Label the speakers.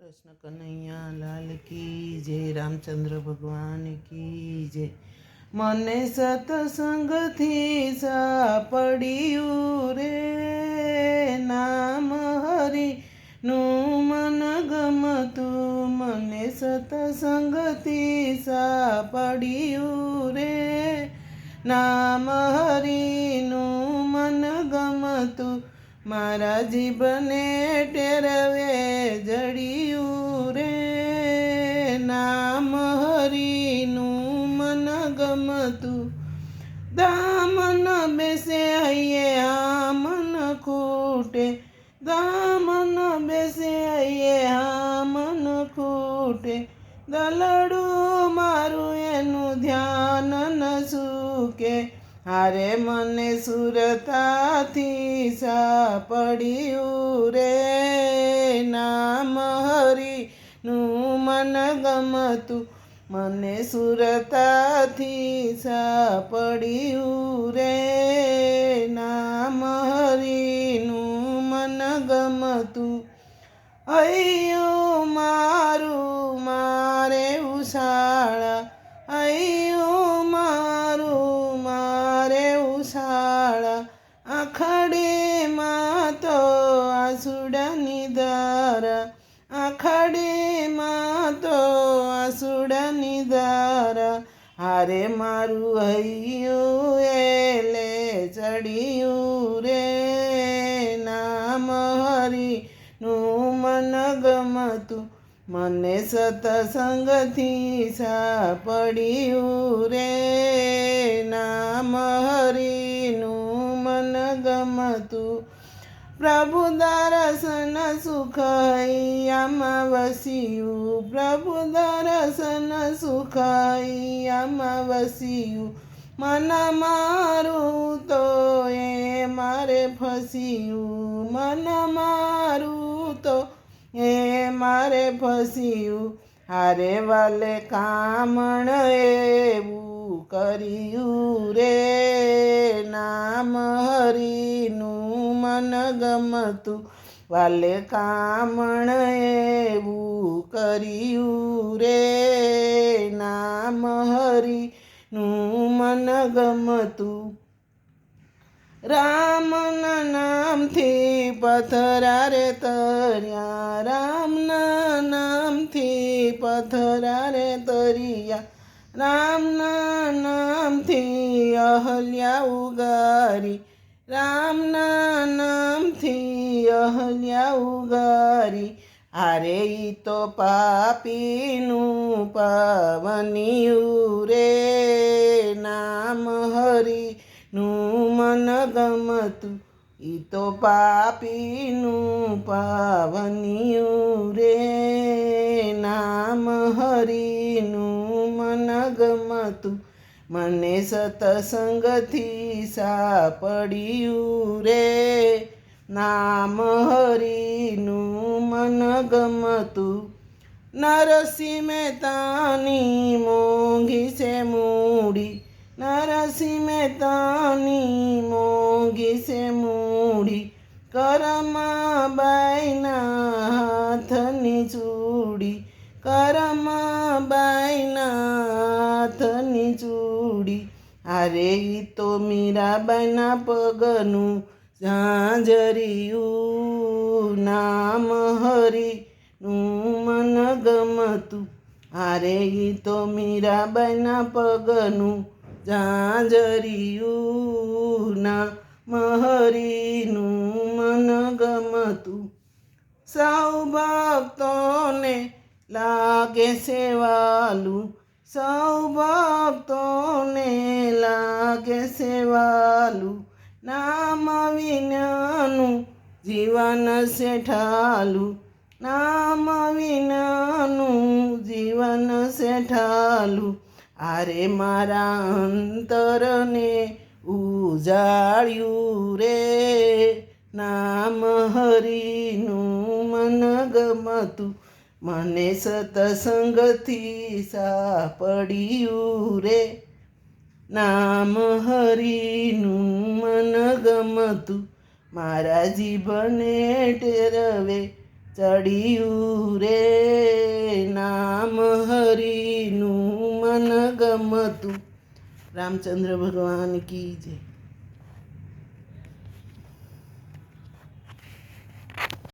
Speaker 1: કૃષ્ણ કનૈયા, લાલ કી જય, રામચંદ્ર ભગવાન કી જય. મને સતસંગથી સાપડ્યું રે નામ હરી નું મન ગમતું. મને સતસંગથી સાપડ્યું રે નામ હરીનું મન ગમતું. મારા જીભને ટેરવે જડિયું દલડું મારું એનું ધ્યાન ન સૂકે. હારે મને સુરતાથી સાપડ્યું રે. નામ હરીનું મન ગમતું, મને સુરતાથી સાપડ્યું રે. આસુડાની ધારા આખડીમાં તો આસુડાની ધારા હારે મારું હૈયું એલે ચડ્યું રે, નામ હરી નું મન ગમતું મને સતસંગથી સા પડ્યું રે, નામ હરીનું મન ગમતું પ્રભુ દર્શન સુખ હૈયામાં વસ્યું પ્રભુ દર્શન સુખ હૈયામાં વસ્યું મન મારું તો એ મારે ફસ્યું. મન મારું તો એ મારે ફસ્યું. હારે વાલે કામણ એવું કર્યું રે. નામ હરીનું મન ગમતું. વાલે કામણ એવું કર્યું રે. નામ હરીનું મન ગમતું. રામના નામથી પથરા રે તર્યા રામના નામથી પથરા રે તરિયા રામના નામથી અહલ્યા ઉગારી. રામના નામથી અહલ્યા ઉગારી. આરે ઈ તો પાપીનું પાવનિયું રે નામ હરી નું મન ગમતું. ઈ તો પાપીનું પાવનિયું રે ગમતું મને સતસંગથી સાપડ્યું રે. નામ હરીનું મન ગમતું. નરસિંહ મહેતાની મોંઘી છે મૂડી. નરસિંહ મહેતાની મોંઘી છે મૂડી. કરમાબાઈના હાથની ચૂડી. કરમાબાઈના હાથની ચૂડી. આરે ઈ તો મીરાબાઈના પગનું ઝાંઝરિયું નામ હરી નું મન ગમતું આરે ઈ તો મીરાબાઈના પગનું ઝાંઝરિયું ના મહરીનું મન ગમતું સૌ ભક્તોને લાગે સેવાલું સૌ ભક્તોને લાગે સેવાલું, નામ વિનાનું જીવન શેઠાલું, નામ વિનાનું જીવન શેઠાલું. આરે મારા અંતરને ઉજાળ્યું રે, નામ હરિનું મન ગમતું મને સતસંગથી સાપડ્યું રે. નામ હરિનું મન ગમતું, મારા જીભને ટેરવે ચડ્યું રે. નામ હરિનું મન ગમતું. રામચંદ્ર ભગવાન કી જય.